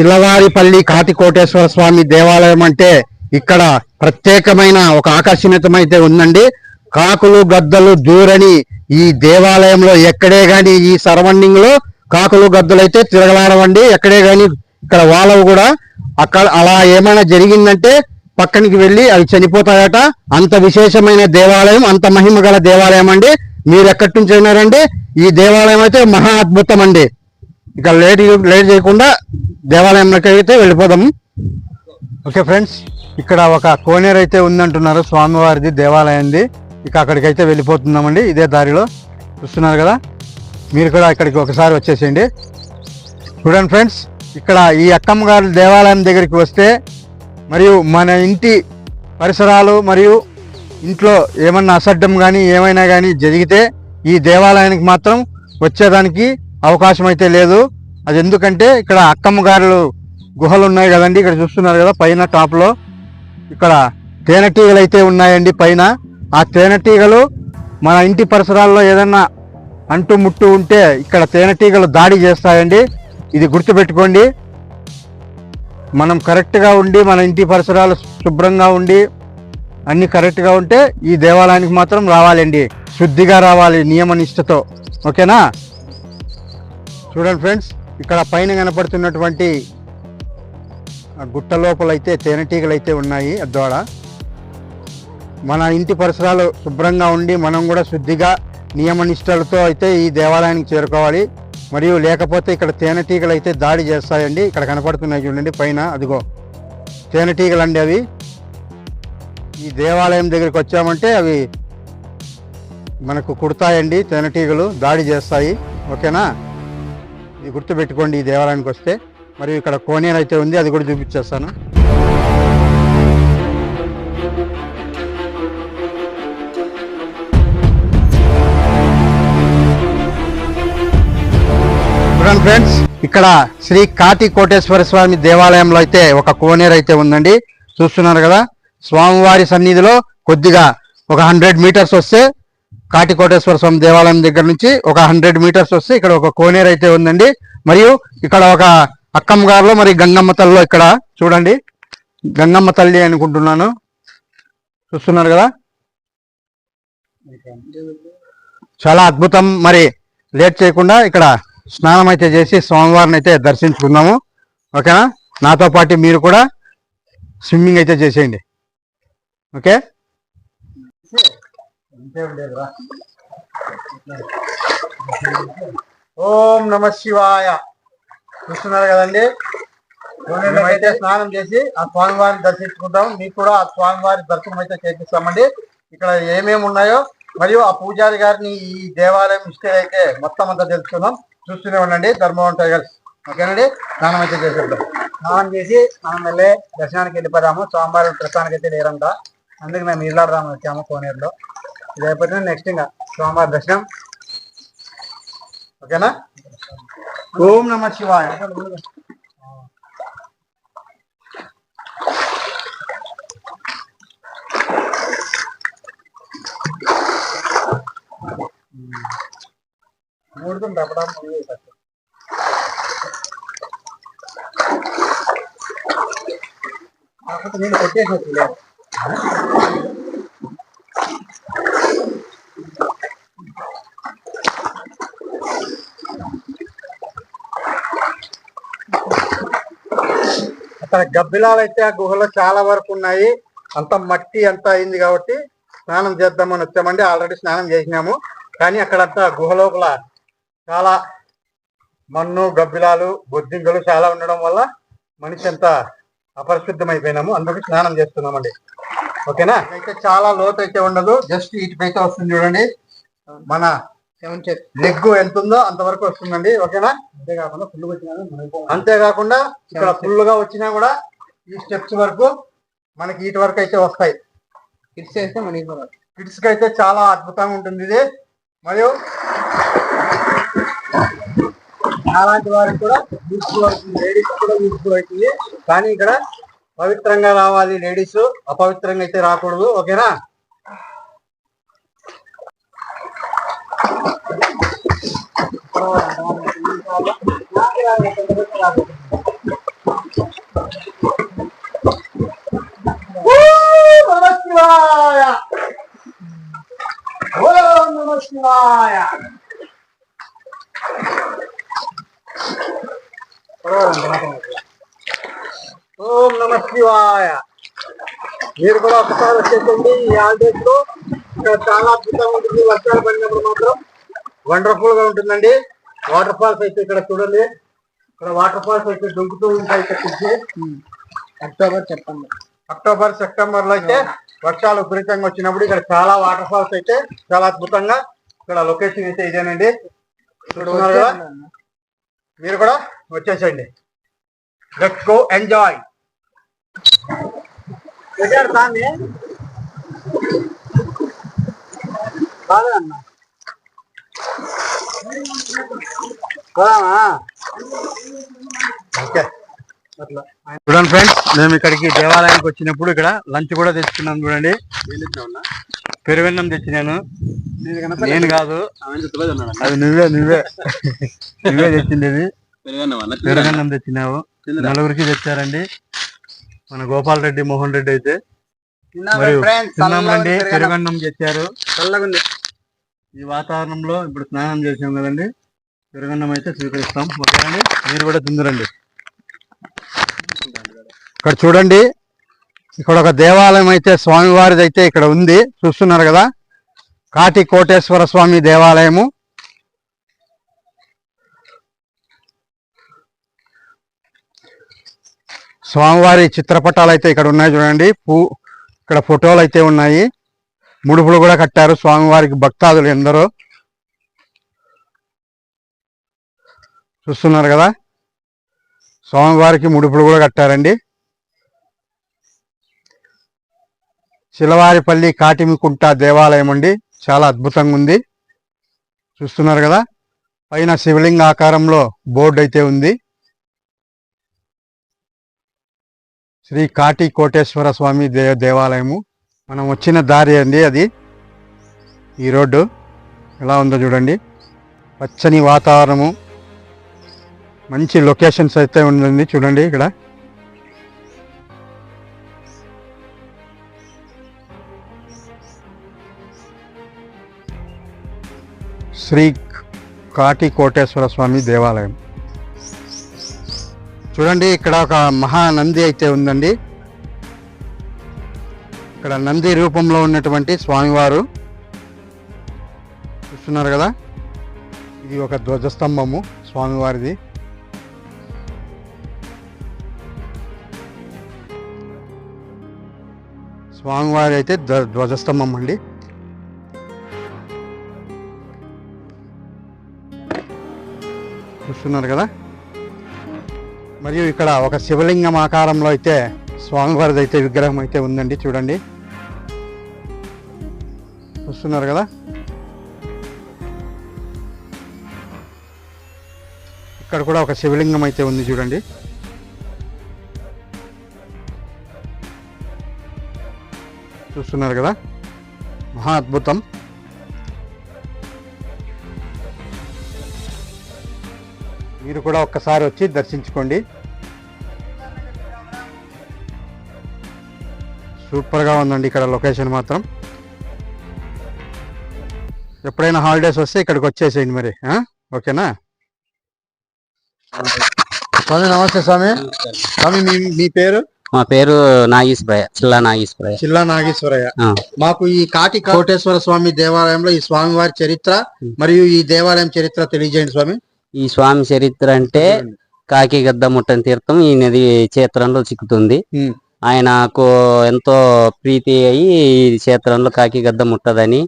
చిల్లవారిపల్లి కాటికోటేశ్వర స్వామి దేవాలయం అంటే ఇక్కడ ప్రత్యేకమైన ఒక ఆకర్షణీయమైతే ఉందండి. కాకులు గద్దలు దూరని ఈ దేవాలయంలో ఎక్కడే గాని ఈ సరౌండింగ్లో కాకులు గద్దలు అయితే తిరగలాడవండి. ఎక్కడే గాని ఇక్కడ వాళ్ళవు కూడా అక్కడ అలా ఏమైనా జరిగిందంటే పక్కనికి వెళ్ళి అవి చనిపోతాయట. అంత విశేషమైన దేవాలయం అంత మహిమ గల దేవాలయం అండి. మీరు ఎక్కడి నుంచి అయినారండి? ఈ దేవాలయం అయితే మహా అద్భుతం అండి. ఇక లేట్ లేట్ చేయకుండా దేవాలయంలోకి అయితే వెళ్ళిపోదాం. ఓకే ఫ్రెండ్స్ ఇక్కడ ఒక కోనేరు అయితే ఉందంటున్నారు స్వామివారిది దేవాలయంది. ఇక అక్కడికైతే వెళ్ళిపోతున్నామండి ఇదే దారిలో. చూస్తున్నారు కదా? మీరు కూడా ఇక్కడికి ఒకసారి వచ్చేసేయండి. చూడండి ఫ్రెండ్స్ ఇక్కడ ఈ అక్కమ్మ గారి దేవాలయం దగ్గరికి వస్తే మరియు మన ఇంటి పరిసరాలు మరియు ఇంట్లో ఏమన్నా అసడ్డం కానీ ఏమైనా కానీ జరిగితే ఈ దేవాలయానికి మాత్రం వచ్చేదానికి అవకాశం అయితే లేదు. అది ఎందుకంటే ఇక్కడ అక్కమ్మ గారులు గుహలు ఉన్నాయి కదండి ఇక్కడ చూస్తున్నారు కదా పైన టాప్లో ఇక్కడ తేనెటీగలు అయితే ఉన్నాయండి పైన. ఆ తేనెటీగలు మన ఇంటి పరిసరాల్లో ఏదన్నా అంటు ముట్టు ఉంటే ఇక్కడ తేనెటీగలు దాడి చేస్తాయండి. ఇది గుర్తుపెట్టుకోండి. మనం కరెక్ట్గా ఉండి మన ఇంటి పరిసరాలు శుభ్రంగా ఉండి అన్ని కరెక్ట్గా ఉంటే ఈ దేవాలయానికి మాత్రం రావాలండి. శుద్ధిగా రావాలి నియమనిష్ఠతో ఓకేనా? చూడండి ఫ్రెండ్స్. ఇక్కడ పైన కనపడుతున్నటువంటి గుట్ట లోపల అయితే తేనెటీగలు అయితే ఉన్నాయి అద్దోడ మన ఇంటి పరిసరాలు శుభ్రంగా ఉండి మనం కూడా శుద్ధిగా నియమ నిష్టలతో అయితే ఈ దేవాలయానికి చేరుకోవాలి. మరియు లేకపోతే ఇక్కడ తేనెటీగలు అయితే దాడి చేస్తాయండి. ఇక్కడ కనపడుతున్నాయి చూడండి పైన అదిగో. తేనెటీగలు అండి అవి. ఈ దేవాలయం దగ్గరికి వచ్చామంటే అవి మనకు కుడతాయండి తేనెటీగలు దాడి చేస్తాయి. ఓకేనా? గుర్తుపెట్టుకోండి ఈ దేవాలయానికి వస్తే. మరియు ఇక్కడ కోనేరు అయితే ఉంది అది కూడా చూపించేస్తాను. చూడండి ఫ్రెండ్స్ ఇక్కడ శ్రీ కాటి కోటేశ్వర స్వామి దేవాలయంలో అయితే ఒక కోనేరు అయితే ఉందండి. చూస్తున్నారు కదా స్వామివారి సన్నిధిలో కొద్దిగా ఒక హండ్రెడ్ మీటర్స్ వస్తే కాటికోటేశ్వర స్వామి దేవాలయం దగ్గర నుంచి ఒక హండ్రెడ్ మీటర్స్ వస్తే ఇక్కడ ఒక కోనేరు అయితే ఉందండి. మరియు ఇక్కడ ఒక అక్కమ్మ గారులో మరి గంగమ్మ తల్లిలో ఇక్కడ చూడండి. గంగమ్మ తల్లి అనుకుంటున్నాను. చూస్తున్నారు కదా? చాలా అద్భుతం. మరి లేట్ చేయకుండా ఇక్కడ స్నానం అయితే చేసి స్వామివారిని అయితే దర్శించుకుందాము. ఓకేనా? నాతో పాటు మీరు కూడా స్విమ్మింగ్ అయితే చేసేయండి. ఓకే? ఓం నమ శివాయ. చూస్తున్నారు కదండి? అయితే స్నానం చేసి ఆ స్వామివారిని దర్శించుకుంటాం. మీకు కూడా ఆ స్వామివారి దర్శనం అయితే చేపిస్తామండి. ఇక్కడ ఏమేమి ఉన్నాయో మరియు ఆ పూజారి గారిని ఈ దేవాలయం హిస్టరీ అయితే మొత్తం అంతా తెలుసుకుందాం. చూస్తూనే ఉండండి. ధర్మవరం టైగర్స్ ఓకేనండి? స్నానం అయితే చేసేద్దాం. స్నానం చేసి మనం వెళ్ళే దర్శనానికి వెళ్ళిపోదాము. సోమవారం ప్రస్తుతానికి అయితే లేరంట. అందుకు మేము ఇల్లాడదాము వచ్చాము కోనేరులో. ఇది అయిపోతే నెక్స్ట్ ఇంకా సోమవారం దర్శనం. ఓకేనా? ఓం నమ శివాయ. మూడుతుంది తప్పడం కాకపోతే నేను కొట్టేసి అక్కడ గబ్బిలాలు అయితే ఆ గుహలో చాలా వరకు ఉన్నాయి. అంత మట్టి అంతా అయింది కాబట్టి స్నానం చేద్దామని వచ్చామండి. ఆల్రెడీ స్నానం చేసినాము. కానీ అక్కడంతా గుహ లోపల చాలా మన్ను గబ్బిలాలు బొద్దింకలు చాలా ఉండడం వల్ల మనిషి అంతా అపరిశుద్ధమైపోయినాము. అందుకు స్నానం చేస్తున్నామండి. ఓకేనా? అయితే చాలా లోతు అయితే ఉండదు. జస్ట్ ఇటుపైతే వస్తుంది చూడండి. మన లెగ్ ఎంత ఉందో అంతవరకు వస్తుందండి ఓకేనా? అంతేకాకుండా ఫుల్ వచ్చినా అంతేకాకుండా ఇక్కడ ఫుల్గా వచ్చినా కూడా ఈ స్టెప్స్ వరకు మనకి ఇటు వరకు అయితే వస్తాయి. కిడ్స్ చేస్తే మనకి కిడ్స్కి అయితే చాలా అద్భుతంగా ఉంటుంది ఇది. మరియు అలాంటి వారికి కూడా యూస్ఫుల్ అవుతుంది లేడీస్ కూడా యూస్ఫుల్ అవుతుంది. కానీ ఇక్కడ పవిత్రంగా రావాలి లేడీస్ అపవిత్రంగా అయితే రాకూడదు ఓకేనా? నమ శివాయ ఓం నమ శివాయ ఓం నమ శివాయ మీరు కూడా ఒకసారి వచ్చేసండి ఈ హాలిడేస్లో ఇక్కడ చాలా అద్భుతంగా ఉంటుంది వర్షాలు పడినప్పుడు మాత్రం వండర్ఫుల్గా ఉంటుందండి. వాటర్ ఫాల్స్ అయితే ఇక్కడ చూడండి. ఇక్కడ వాటర్ ఫాల్స్ అయితే దుంకుతూ ఉంటాయి ఇక్కడ అక్టోబర్ సెప్టెంబర్. అక్టోబర్ సెప్టెంబర్లో అయితే వర్షాలు విపరీతంగా వచ్చినప్పుడు ఇక్కడ చాలా వాటర్ ఫాల్స్ అయితే చాలా అద్భుతంగా ఇక్కడ లొకేషన్ అయితే ఇదేనండి. మీరు కూడా వచ్చేసండి లెట్స్ గో ఎంజాయ్. కాదన్నా పోదామా ఓకే. అట్లా చూడండి ఫ్రెండ్స్ మేము ఇక్కడికి దేవాలయానికి వచ్చినప్పుడు ఇక్కడ లంచ్ కూడా తెచ్చుకున్నాను చూడండి. పెరుగన్నం తెచ్చినాను నేను. కాదు అది నువ్వే నువ్వే. నువ్వే తెచ్చిండేది. పెరుగన్నం తెచ్చినావు. నలుగురికి తెచ్చారండి. మన గోపాల్ రెడ్డి మోహన్ రెడ్డి అయితే. మరియు పెరుగన్నం. తెచ్చారు. చల్లగుంది ఈ వాతావరణంలో ఇప్పుడు స్నానం చేసాం కదండి. పెరుగన్నం అయితే స్వీకరిస్తాం. ఓకేనండి మీరు కూడా తిందురండి. ఇక్కడ చూడండి ఇక్కడ ఒక దేవాలయం అయితే స్వామివారిది అయితే ఇక్కడ ఉంది. చూస్తున్నారు కదా కాటి కోటేశ్వర స్వామి దేవాలయము. స్వామివారి చిత్రపటాలు అయితే ఇక్కడ ఉన్నాయి చూడండి. పూ ఇక్కడ ఫోటోలు అయితే ఉన్నాయి. ముడుపులు కూడా కట్టారు. స్వామివారికి భక్తాదులు ఎందరో. చూస్తున్నారు కదా? స్వామివారికి ముడుపులు కూడా కట్టారండి. శిలవారిపల్లి కాటిమికుంట దేవాలయం అండి. చాలా అద్భుతంగా ఉంది. చూస్తున్నారు కదా? పైన శివలింగ ఆకారంలో బోర్డు అయితే ఉంది. శ్రీ కాటి కోటేశ్వర స్వామి దే దేవాలయము. మనం వచ్చిన దారి అండి అది. ఈ రోడ్డు ఎలా ఉందో చూడండి. పచ్చని వాతావరణము. మంచి లొకేషన్స్ అయితే ఉందండి చూడండి ఇక్కడ. శ్రీ కాటి కోటేశ్వర స్వామి దేవాలయం. చూడండి ఇక్కడ ఒక మహానంది అయితే ఉందండి. ఇక్కడ నంది రూపంలో ఉన్నటువంటి స్వామివారు చూస్తున్నారు కదా? ఇది ఒక ధ్వజస్తంభము స్వామివారిది. స్వామివారి అయితే ధ్వ- ధ్వజస్తంభం అండి. చూస్తున్నారు కదా? మరియు ఇక్కడ ఒక శివలింగం ఆకారంలో అయితే స్వామివారిది అయితే విగ్రహం అయితే ఉందండి చూడండి. చూస్తున్నారు కదా? ఇక్కడ కూడా ఒక శివలింగం అయితే ఉంది చూడండి. చూస్తున్నారు కదా? మహా అద్భుతం. మీరు కూడా ఒక్కసారి వచ్చి దర్శించుకోండి. సూపర్గా ఉందండి ఇక్కడ లొకేషన్ మాత్రం. ఎప్పుడైనా హాలిడేస్ వస్తే ఇక్కడికి వచ్చేసేయండి మరి ఆ? ఓకేనా? స్వామి నమస్తే స్వామి. స్వామి మీ మీ పేరు? మా పేరు నాగేశ్వరయ్య చిల్లా నాగేశ్వరయ్య. చిల్లా నాగేశ్వరయ్య. మాకు ఈ కాటి కోటేశ్వర స్వామి దేవాలయంలో ఈ స్వామివారి చరిత్ర మరియు ఈ దేవాలయం చరిత్ర తెలియజేయండి స్వామి. ఈ స్వామి చరిత్ర అంటే కాకి గద్ద ముట్టని తీర్థం ఈ నది క్షేత్రంలో చిక్కుతుంది. ఆయనకు ఎంతో ప్రీతి అయ్యి ఈ క్షేత్రంలో కాకి గద్ద ముట్టదని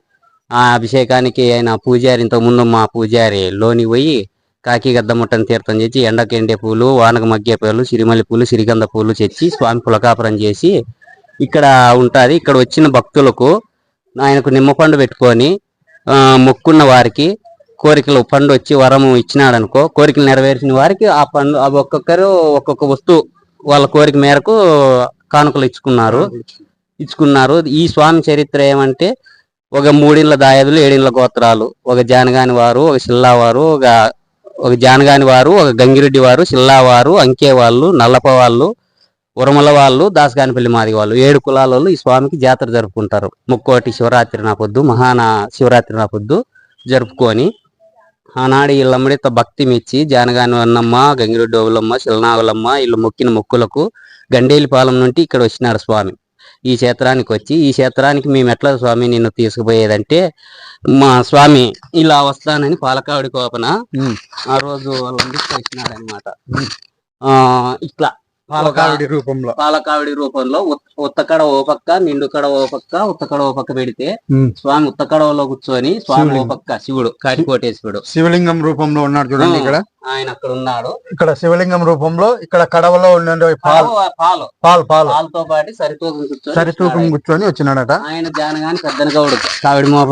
ఆ అభిషేకానికి ఆయన పూజారి ఇంతకుముందు మా పూజారి లోని పోయి కాకి గద్ద ముట్టని తీర్థం చేసి ఎండకు ఎండే పూలు వానకు మగ్గే పూలు సిరిమల్లి పూలు సిరిగంధ పూలు తెచ్చి స్వామి పులకాపురం చేసి ఇక్కడ ఉంటుంది. ఇక్కడ వచ్చిన భక్తులకు ఆయనకు నిమ్మపండు పెట్టుకొని మొక్కున్న వారికి కోరికలు పండు వచ్చి వరము ఇచ్చినాడు అనుకో కోరికలు నెరవేర్చిన వారికి ఆ పండు అవి ఒక్కొక్కరు ఒక్కొక్క వస్తువు వాళ్ళ కోరిక మేరకు కానుకలు ఇచ్చుకున్నారు. ఇచ్చుకున్నారు. ఈ స్వామి చరిత్ర ఏమంటే ఒక మూడిళ్ళ దాయదులు ఏడిళ్ళ గోత్రాలు. ఒక జానగాని వారు ఒక సిల్లావారు ఒక ఒక జానగాని వారు ఒక గంగిరెడ్డి వారు సిల్లావారు అంకే వాళ్ళు నల్లప వాళ్ళు ఉరమల వాళ్ళు దాసగానిపల్లి మాది వాళ్ళు. ఏడు కులాల వాళ్ళు ఈ స్వామికి జాతర జరుపుకుంటారు. ముక్కోటి శివరాత్రి నా పొద్దు మహాన శివరాత్రి నా పొద్దు జరుపుకొని ఆనాడు వీళ్ళమ్మడితో భక్తి మెచ్చి జానగాని అన్నమ్మ గంగిరెడ్డి ఓవులమ్మ శిలనాగులమ్మ వీళ్ళు మొక్కిన మొక్కులకు గండేలిపాలెం నుండి ఇక్కడ వచ్చినారు స్వామి. ఈ క్షేత్రానికి వచ్చి ఈ క్షేత్రానికి మేము ఎట్లా స్వామి నిన్ను తీసుకుపోయేదంటే మా స్వామి ఇలా వస్తానని పాలకావిడి కోపన. ఆ రోజు అనమాట ఆ ఇట్లా పాలకావిడి రూపంలో. పాలకావిడి రూపంలో ఉత్- ఉత్తకడ ఓ పక్క నిండుకడ ఓ పక్క ఉత్తకడ ఓ పక్క పెడితే. స్వామి ఉత్తకడవలో కూర్చొని స్వామి ఓ. పక్క శివుడు కాటికోటేశ్వరుడు శివలింగం రూపంలో ఉన్నాడు చూడండి ఇక్కడ. ఆయన అక్కడ ఉన్నాడు. ఇక్కడ శివలింగం రూపంలో ఇక్కడ కడవలో ఉండే పాలు. పాలు పాలు. పాలు పాలు. పాలతో పాటు సరితూకం కూర్చొని సరితూకం కూర్చొని వచ్చినాడట. ఆయన జానగాని పెద్దన గౌడు. కావిడి మోప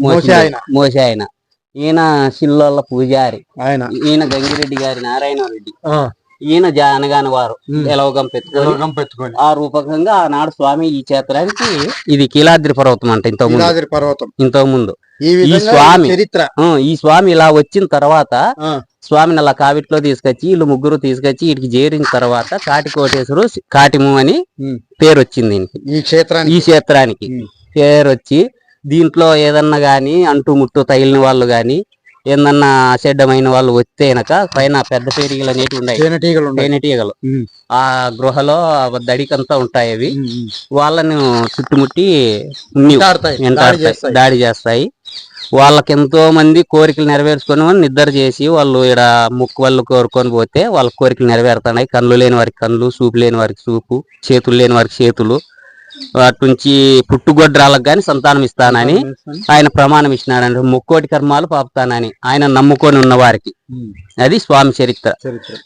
మోసే ఆయన. మోసే ఆయన. ఈయన శిల్లోళ్ళ పూజారి. ఆయన. ఈయన గంగిరెడ్డి గారి నారాయణ రెడ్డి ఈయన జానగాని వారు. ఎలవగం పెట్టుకొని ఆ రూపకంగా ఆనాడు స్వామి ఈ క్షేత్రానికి ఇది కీలాద్రి పర్వతం అంట ఇంతకు ముందు నీలాద్రి పర్వతం ఇంతకు ముందు ఈ స్వామి. చరిత్ర ఈ స్వామి ఇలా వచ్చిన తర్వాత స్వామిని అలా కావిట్లో తీసుకొచ్చి వీళ్ళు ముగ్గురు తీసుకొచ్చి వీటికి చేరిన తర్వాత కాటి కోటేశ్వరు కాటిము అని. పేరు వచ్చింది దీనికి ఈ క్షేత్రానికి ఈ క్షేత్రానికి. పేరు వచ్చి దీంట్లో ఏదన్నా గాని అంటు ముట్టు తగిలిన వాళ్ళు గాని ఏందన్నా అసెడ్డమైన వాళ్ళు వస్తే గనక పైన పెద్ద పేరిగలు అనేటివి ఉన్నాయి. తేనెటీగలు. ఆ గృహలో దడికంతా ఉంటాయి అవి. వాళ్ళని చుట్టుముట్టి. దాడి చేస్తాయి. వాళ్ళకి ఎంతో మంది కోరికలు నెరవేర్చుకొని నిద్ర చేసి వాళ్ళు ఇక్కడ ముక్కు వాళ్ళు కోరుకొని పోతే వాళ్ళ కోరికలు నెరవేరుతున్నాయి. కళ్ళు లేని వారికి కళ్ళు చూపు లేని వారికి చూపు చేతులు లేని వారికి చేతులు. అటు నుంచి పుట్టుగొడ్రాలకు గాని సంతానం ఇస్తానని ఆయన ప్రమాణం ఇచ్చినాడంటే ముక్కోటి కర్మాలు పాపుతానని ఆయన నమ్ముకొని ఉన్న వారికి. అది స్వామి చరిత్ర.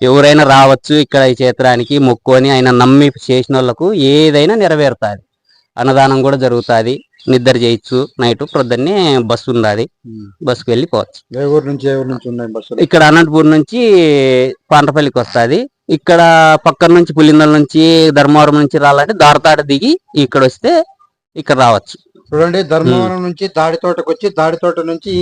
ఎవరైనా రావచ్చు ఇక్కడ ఈ క్షేత్రానికి మొక్కుకొని ఆయన నమ్మి చేసిన వాళ్ళకు ఏదైనా నెరవేరుతాది. అన్నదానం కూడా జరుగుతాది. నిద్ర చేయొచ్చు నైట్ ప్రొద్దున్నే బస్సు ఉన్నది. బస్సుకు వెళ్ళిపోవచ్చు. ఇక్కడ అనంతపూర్ నుంచి పాండ్రపల్లికి వస్తది. ఇక్కడ పక్కన నుంచి పులిందల నుంచి ధర్మవరం నుంచి రావాలంటే దారతాడ దిగి ఇక్కడ వస్తే ఇక్కడ రావచ్చు. చూడండి ధర్మవరం నుంచి దాడి తోటకు వచ్చి దాడి తోట నుంచి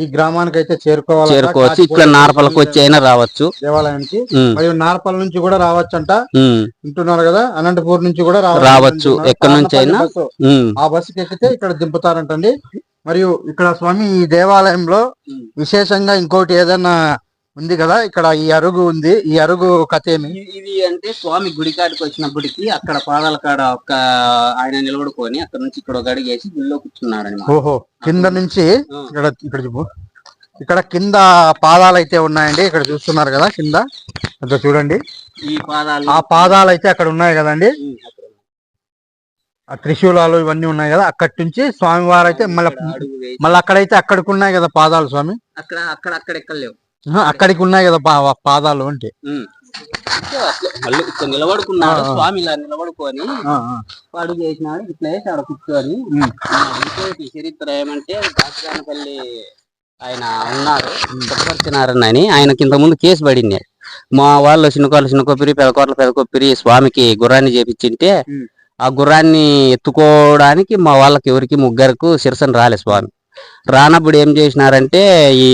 ఈ గ్రామానికి అయితే చేరుకోవాలి చేరుకోవచ్చు. ఇక్కడ నారపలకు వచ్చి అయినా రావచ్చు. దేవాలయానికి. మరియు నారపల్ నుంచి కూడా రావచ్చంట. ఉమ్, వింటున్నారు కదా అనంతపూర్ నుంచి కూడా రావచ్చు. రావచ్చు. ఎక్కడి నుంచి అయినా. బస్సు. ఆ బస్సుకి ఎక్కితే ఇక్కడ దింపుతారంటండి. మరియు ఇక్కడ స్వామి ఈ దేవాలయంలో. విశేషంగా ఇంకోటి ఏదైనా ఉంది కదా ఇక్కడ ఈ అరుగు ఉంది. ఈ అరుగు కథ ఏమి? ఇది- అంటే స్వామి గుడి కాడికి వచ్చినప్పటికి అక్కడ పాదాల కాడ ఒక ఆయన నిలబడుకొని అక్కడ నుంచి ఇక్కడ ఒక అడుగు వేసి గుడిలో కూర్చున్నాడు అనమాట ఓహో కింద నుంచి ఇక్కడ ఇక్కడ చూపు. ఇక్కడ కింద పాదాలు అయితే ఉన్నాయండి. ఇక్కడ చూస్తున్నారు కదా కింద. అదో చూడండి. ఈ పాదాలు ఆ పాదాలు అయితే అక్కడ ఉన్నాయి కదండి. ఆ త్రిశూలాలు ఇవన్నీ ఉన్నాయి కదా అక్కడి నుంచి స్వామివారు అయితే మళ్ళీ మళ్ళీ అక్కడైతే అక్కడికి ఉన్నాయి కదా పాదాలు స్వామి? అక్కడ అక్కడ అక్కడ ఎక్కలేవు. ఆహా, అక్కడికి ఉన్నాయి కదా పాదాలు అంటే. మళ్ళీ ఇక్కడ నిలబడుకున్నాడు. స్వామి ఇలా నిలబడుకొని. అడుగు వేసినాడు ఇట్లా వేసి ఆడ కూర్చొని ఇంకోటి చరిత్ర ఏమంటే దాసరానపల్లి ఆయన ఉన్నారు సత్యనారాయణ అని ఆయనకి ముందు కేసు పడింది. మా వాళ్ళు చిన్నకోళ్ళ చిన్నకొప్పిరి పెదకోట్ల పెదకొప్పిరి స్వామికి గుర్రాన్ని చేపించింటే. ఆ గుర్రాన్ని ఎత్తుకోవడానికి మా వాళ్ళకి ఎవరికి ముగ్గురకు శిరసన రాలే స్వామి. రానప్పుడు ఏం చేసినారంటే ఈ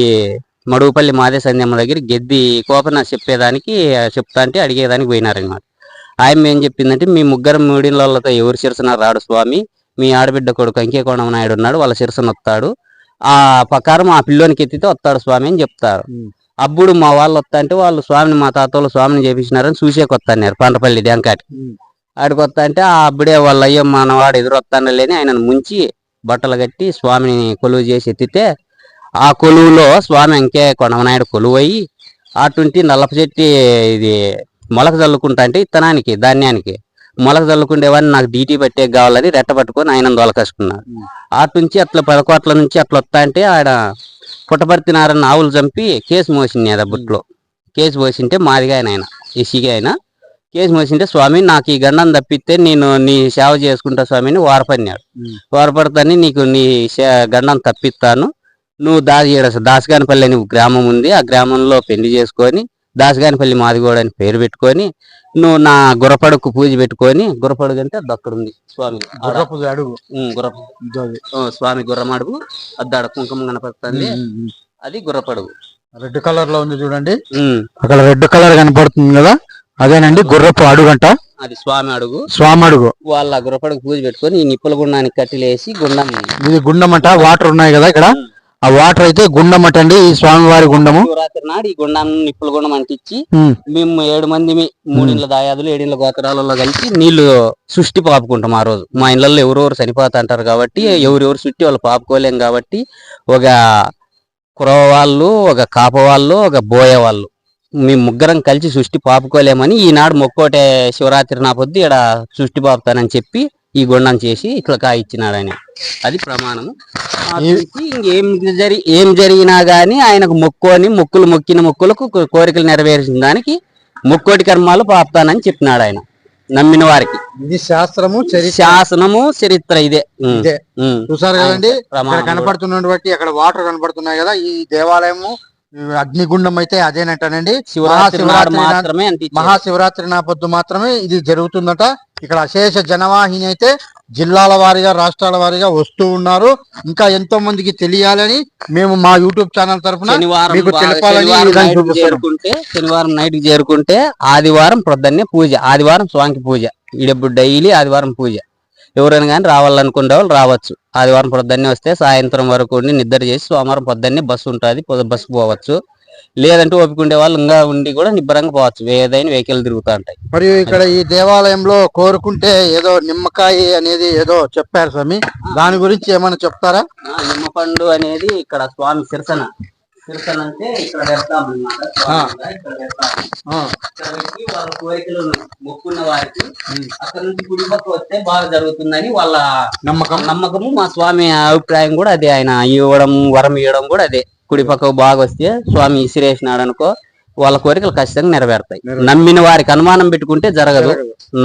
మడుగుపల్లి మాదే సంధ్యమ్మ దగ్గర గెద్ది కోపన చెప్పేదానికి చెప్తా అంటే అడిగేదానికి పోయినారనమాట ఆయన ఏం చెప్పిందంటే మీ ముగ్గురు మూడిళ్ళతో ఎవరు శిరసన రాడు స్వామి మీ ఆడబిడ్డ కొడుకు అంకేకోణం నాయుడు ఉన్నాడు వాళ్ళ శిరసన వస్తాడు ఆ ప్రకారం ఆ పిల్లోనికి ఎత్తితే వస్తాడు స్వామి అని చెప్తారు. అప్పుడు మా వాళ్ళు వస్తా అంటే వాళ్ళు స్వామిని మా తాతలు స్వామిని చేపించినారని చూసేకొత్తన్నారు పంటపల్లి డ్యాంకాటి ఉమ్. ఆడికి వస్తా అంటే ఆ అప్పుడే వాళ్ళ అయ్యో మనవాడు ఎదురు వస్తాను లేని ఆయనను ముంచి బట్టలు కట్టి స్వామిని కొలువు చేసి ఎత్తితే ఆ కొలువులో స్వామి అంకే కొండమనాయుడు కొలువు అయ్యి అటుంటి నల్లప చెట్టి ఇది మొలక చల్లుకుంటా అంటే ఇత్తనానికి ధాన్యానికి. మొలక చల్లుకుండేవాడిని నాకు డీటీ పట్టే కావాలని రెట్ట పట్టుకొని ఆయన దొలకేసుకున్నాడు. అటు నుంచి అట్లా పదకోట్ల నుంచి అట్లా వస్తా అంటే ఆడ పుట్టపర్తినారని ఆవులు చంపి కేసు మోసింది ఆ బుట్లో కేసు మోసింటే మాదిగా ఆయన ఎసిగా ఆయన. కేసు మోసింటే స్వామి నాకు ఈ గండం తప్పిస్తే నేను నీ సేవ చేసుకుంటా స్వామిని వారపడినాడు. వారపడతాని నీకు నీ సే- గండం తప్పిస్తాను. నువ్వు దా ఈడ దాసగానిపల్లి అని గ్రామం ఉంది. ఆ గ్రామంలో పెళ్ళి చేసుకొని దాసగానిపల్లి మాదిగోడు అని పేరు పెట్టుకొని నువ్వు నా గుర్రపడుకు పూజ పెట్టుకొని గుర్రపడుగు అంటే ఉంది స్వామి. గుర్రపు అడుగు. గుర్రపు స్వామి గుర్రమడుగు. అద్దాడ కుంకుమ కనపడుతుంది. అది గుర్రపడుగు. రెడ్ కలర్లో ఉంది చూడండి. అక్కడ రెడ్ కలర్ కనపడుతుంది కదా? అదేనండి గుర్రపు అడుగంట అది స్వామి అడుగు. స్వామి అడుగు. వాళ్ళ గృహపడికి పూజ పెట్టుకొని ఈ నిప్పుల గుండానికి కట్టిలేసి గుండం. ఇది గుండం అంట వాటర్ ఉన్నాయి కదా ఇక్కడ? ఆ వాటర్ అయితే గుండం అట అండి ఈ స్వామివారి గుండము. శివరాత్రి నాడు ఈ గుండం నిప్పుల గుండం అంటించి మేము ఏడు మంది మూడిండ్ల దాయాదులు ఏడిండ్ల గోత్రాలలో కలిసి నీళ్ళు సృష్టి పాపుకుంటాం ఆ రోజు. మా ఇళ్ళలో ఎవరెవరు చనిపోతా అంటారు కాబట్టి ఎవరెవరు సుట్టి వాళ్ళు పాపుకోలేం కాబట్టి ఒక కురవ వాళ్ళు ఒక కాప వాళ్ళు ఒక బోయ వాళ్ళు మేము ముగ్గురం కలిసి సృష్టి పాపుకోలేమని ఈనాడు మొక్కోటే శివరాత్రి నా పొద్దు ఇక్కడ సృష్టి పాపుతానని చెప్పి ఈ గుండం చేసి ఇట్లా కాయ ఇచ్చినాడు ఆయన. అది ప్రమాణము. ఇంకేం జరి ఏం జరిగినా గానీ ఆయనకు మొక్కుని మొక్కులు మొక్కిన మొక్కులకు కోరికలు నెరవేర్చిన దానికి మొక్కోటి కర్మాలు పాపుతానని చెప్పినాడు ఆయన. నమ్మిన వారికి. ఇది శాస్త్రము శాసనము చరిత్ర ఇదే. చూసారు కదండి. కనపడుతున్నటువంటి బట్టి అక్కడ వాటర్ కనపడుతున్నాయి కదా ఈ దేవాలయము అగ్నిగుండం అయితే అదేనటనండి. శివరాత్రి మహాశివరాత్రి మాత్రమే. మహాశివరాత్రి నా పొద్దు మాత్రమే ఇది జరుగుతుందట. ఇక్కడ అశేష జనవాహిని అయితే జిల్లాల వారీగా రాష్ట్రాల వారీగా వస్తూ ఉన్నారు. ఇంకా ఎంతో మందికి తెలియాలని మేము మా యూట్యూబ్ ఛానల్ తరఫున మీకు తెలపాలని. చేరుకుంటే శనివారం నైట్కి చేరుకుంటే ఆదివారం ప్రొద్దున్నే పూజ ఆదివారం స్వామికి పూజ. ఈడప్పుడు డైలీ ఆదివారం పూజ. ఎవరైనా కానీ రావాలనుకునే వాళ్ళు రావచ్చు. ఆదివారం ప్రొద్దున్నే వస్తే సాయంత్రం వరకు నిద్ర చేసి సోమవారం పొద్దున్నే బస్సు ఉంటుంది బస్సు పోవచ్చు. లేదంటే ఓపిక ఉండే వాళ్ళు ఇంకా ఉండి కూడా నిబ్బరంగా పోవచ్చు. ఏదైనా వెహికల్ తిరుగుతూ ఉంటాయి మరియు ఇక్కడ ఈ దేవాలయంలో కోరుకుంటే ఏదో నిమ్మకాయ అనేది ఏదో చెప్పారు స్వామి. దాని గురించి ఏమైనా చెప్తారా? ఆ, నిమ్మ పండు అనేది ఇక్కడ స్వామి శిరసన. శిరసన అంటే ఇక్కడ పెడతాం అన్నమాట. స్వామి కూడా ఇక్కడ పెడతాం ఆ, ఇక్కడ పెట్టి వాళ్ళ కోరికలు మొక్కున్న వారికి అక్కడ నుంచి గుడి పక్క వస్తే బాగా జరుగుతుందని వాళ్ళ నమ్మకం. నమ్మకము. మా స్వామి అభిప్రాయం కూడా అదే. ఆయన ఇవ్వడం వరం ఇవ్వడం కూడా అదే. కుడి పక్కకు బాగా వస్తే స్వామి ఇసిరేసినాడు అనుకో వాళ్ళ కోరికలు ఖచ్చితంగా నెరవేరుతాయి. నమ్మిన వారికి అనుమానం పెట్టుకుంటే జరగదు.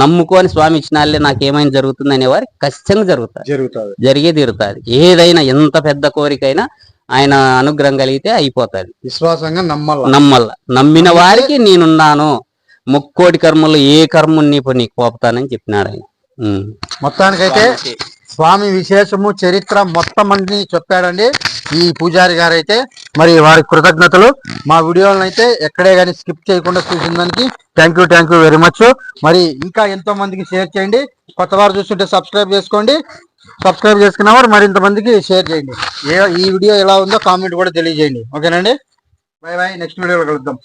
నమ్ముకొని స్వామి ఇచ్చిన వాళ్ళే నాకేమైనా జరుగుతుంది అనే వారికి ఖచ్చితంగా జరుగుతాయి జరుగుతుంది. జరిగే తీరుతాది. ఏదైనా ఎంత పెద్ద కోరికైనా ఆయన అనుగ్రహం కలిగితే అయిపోతాది. విశ్వాసంగా నమ్మాల నమ్మల్ల. నమ్మిన వారికి నేనున్నాను. ముక్కోటి కర్మలు ఏ కర్మ నీపు నీకు పోపుతానని చెప్పినాడు ఆయన. మొత్తానికైతే స్వామి విశేషము చరిత్ర మొత్తం అన్ని చెప్పాడండి. ఈ పూజారి గారు అయితే మరి వారి కృతజ్ఞతలు. మా వీడియోలను అయితే ఎక్కడే కానీ స్కిప్ చేయకుండా చూసిన దానికి thank you thank you very much మరి ఇంకా ఎంతో మందికి షేర్ చేయండి. కొత్త వారు చూస్తుంటే సబ్స్క్రైబ్ చేసుకోండి. సబ్స్క్రైబ్ చేసుకున్న వారు మరింత మందికి షేర్ చేయండి. ఏ ఈ వీడియో ఎలా ఉందో కామెంట్ కూడా తెలియజేయండి. ఓకేనండి? బాయ్ బాయ్ నెక్స్ట్ వీడియోలో కలుద్దాం.